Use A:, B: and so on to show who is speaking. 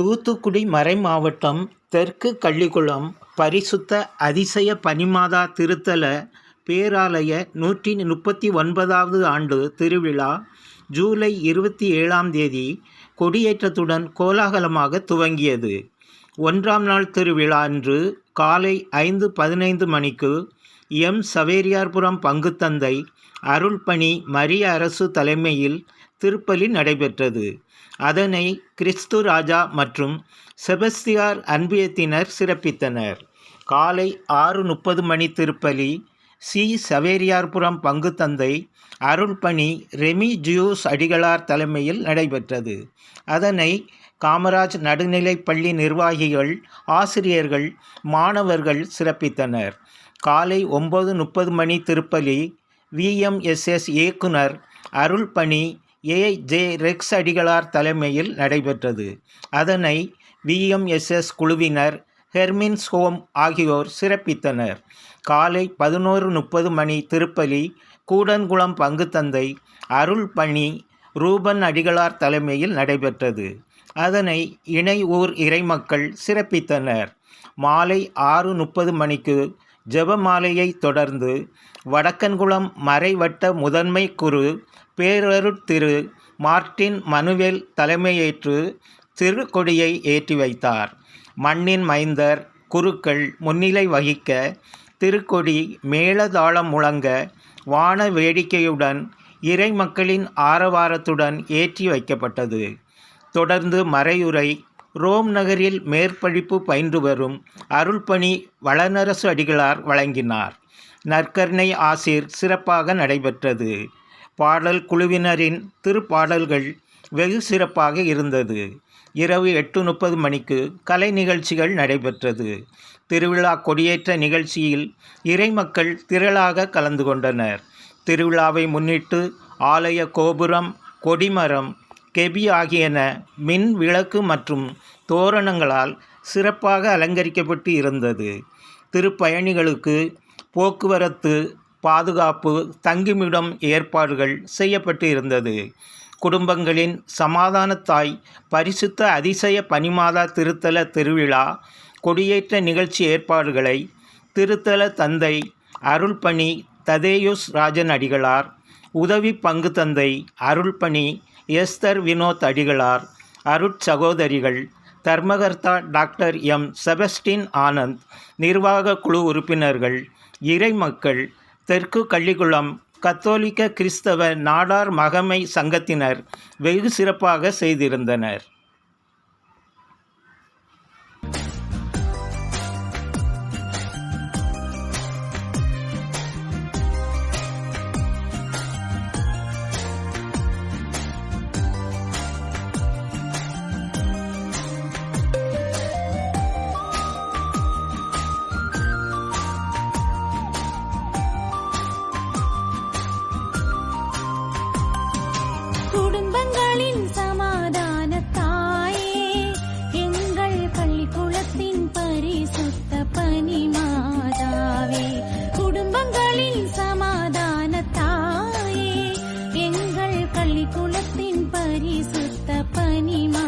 A: தூத்துக்குடி மறை மாவட்டம் தெற்கு கள்ளிகுளம் பரிசுத்த அதிசய பனிமாதா திருத்தல பேராலய நூற்றி முப்பத்தி ஒன்பதாவது ஆண்டு திருவிழா ஜூலை இருபத்தி ஏழாம் தேதி கொடியேற்றத்துடன் கோலாகலமாக துவங்கியது. ஒன்றாம் நாள் திருவிழா அன்று காலை ஐந்து பதினைந்து மணிக்கு எம். சவேரியார்புரம் பங்குத்தந்தை அருள்பணி மரிய அரசு தலைமையில் திருப்பலி நடைபெற்றது. அதனை கிறிஸ்து ராஜா மற்றும் செபஸ்தியார் அன்பியத்தினர் சிறப்பித்தனர். காலை ஆறு முப்பது மணி திருப்பலி சி. சவேரியார்புரம் பங்குத்தந்தை அருள்பணி ரெமி ஜியூஸ் அடிகளார் தலைமையில் நடைபெற்றது. அதனை காமராஜ் நடுநிலைப் பள்ளி நிர்வாகிகள் ஆசிரியர்கள் மாணவர்கள் சிறப்பித்தனர். காலை ஒம்பது முப்பது மணி திருப்பலி விஎம்எஸ்எஸ் இயக்குனர் அருள்பணி ஏ ஜே ரெக்ஸ் அடிகளார் தலைமையில் நடைபெற்றது. அதனை விஎம்எஸ்எஸ் குழுவினர் ஹெர்மின்ஸ் ஹோம் ஆகியோர் சிறப்பித்தனர். காலை பதினோரு முப்பது மணி திருப்பலி கூடன்குளம் பங்குத்தந்தை அருள்பணி ரூபன் அடிகளார் தலைமையில் நடைபெற்றது. அதனை இணை ஊர் இறைமக்கள் சிறப்பித்தனர். மாலை ஆறு முப்பது மணிக்கு ஜெபமாலையை தொடர்ந்து வடக்கன்குளம் மறைவட்ட முதன்மை குரு பேரருட்திரு மார்ட்டின் மனுவேல் தலைமையேற்று திருக்கொடியை ஏற்றி வைத்தார். மண்ணின் மைந்தர் குருக்கள் முன்னிலை வகிக்க திருக்கொடி மேளதாளம் முழங்க வான வேடிக்கையுடன் இறை மக்களின் ஆரவாரத்துடன் ஏற்றி வைக்கப்பட்டது. தொடர்ந்து மறையுரை ரோம் நகரில் மேற்படிப்பு பயின்று வரும் அருள்பணி வளநரசு அடிகளார் வழங்கினார். நற்கருணை ஆசீர் சிறப்பாக நடைபெற்றது. பாடல் குழுவினரின் திருப்பாடல்கள் வெகு சிறப்பாக இருந்தது. இரவு எட்டு முப்பது மணிக்கு கலை நிகழ்ச்சிகள் நடைபெற்றது. திருவிழா கொடியேற்ற நிகழ்ச்சியில் இறைமக்கள் திரளாக கலந்து கொண்டனர். திருவிழாவை முன்னிட்டு ஆலய கோபுரம் கொடிமரம் கெபி ஆகியன மின் விளக்கு மற்றும் தோரணங்களால் சிறப்பாக அலங்கரிக்கப்பட்டு இருந்தது. திருப்பயணிகளுக்கு போக்குவரத்து பாதுகாப்பு தங்குமிடம் ஏற்பாடுகள் செய்யப்பட்டு இருந்தது. குடும்பங்களின் சமாதானத்தாய் பரிசுத்த அதிசய பனிமாதா திருத்தல திருவிழா கொடியேற்ற நிகழ்ச்சி ஏற்பாடுகளை திருத்தல தந்தை அருள்பணி ததேயுஸ் ராஜன் அடிகளார் உதவி பங்கு தந்தை அருள்பணி எஸ்தர் வினோத் அடிகளார் அருட்சகோதரிகள் தர்மகர்த்தா டாக்டர் எம். செபஸ்டின் ஆனந்த் நிர்வாக குழு உறுப்பினர்கள் இறைமக்கள் தெற்கு கள்ளிக்குளம் கத்தோலிக்க கிறிஸ்தவ நாடார் மகமை சங்கத்தினர் வெகு சிறப்பாக செய்திருந்தனர்.
B: குடும்பங்களின் சமாதான தாயே எங்கள் பள்ளிக்குளத்தின் பரிசுத்த பனிமாதாவே குடும்பங்களின் சமாதான தாயே எங்கள் பள்ளிக்குளத்தின் பரிசுத்த பனிமா